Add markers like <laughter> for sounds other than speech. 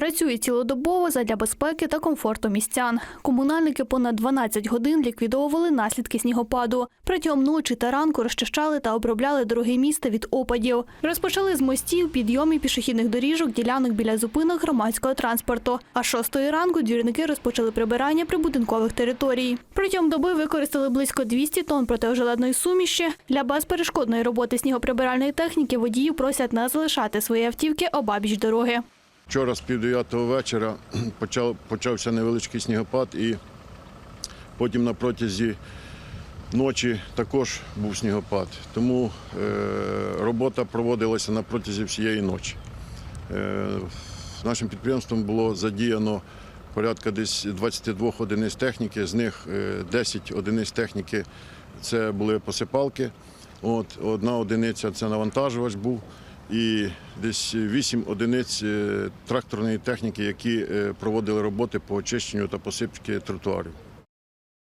Працює цілодобово задля безпеки та комфорту містян. Комунальники понад 12 годин ліквідовували наслідки снігопаду. Протягом ночі та ранку розчищали та обробляли дороги міста від опадів. Розпочали з мостів, підйомів пішохідних доріжок, ділянок біля зупинок громадського транспорту. А шостої ранку двірники розпочали прибирання прибудинкових територій. Протягом доби використали близько 200 тонн протиожеледної суміші. Для безперешкодної роботи снігоприбиральної техніки водіїв просять не залишати свої автівки обабіч дороги. Вчора з пів дев'ятого вечора <clears throat> почав, почався невеличкий снігопад і потім на протязі ночі також був снігопад. Тому е, робота проводилася на протязі всієї ночі. Е, нашим підприємством було задіяно порядка десь 22 одиниць техніки, з них е, 10 одиниць техніки це були посипалки. От, одна одиниця це навантажувач був, і десь 8 одиниць е, тракторної техніки, які е, проводили роботи по очищенню та посипці тротуарів.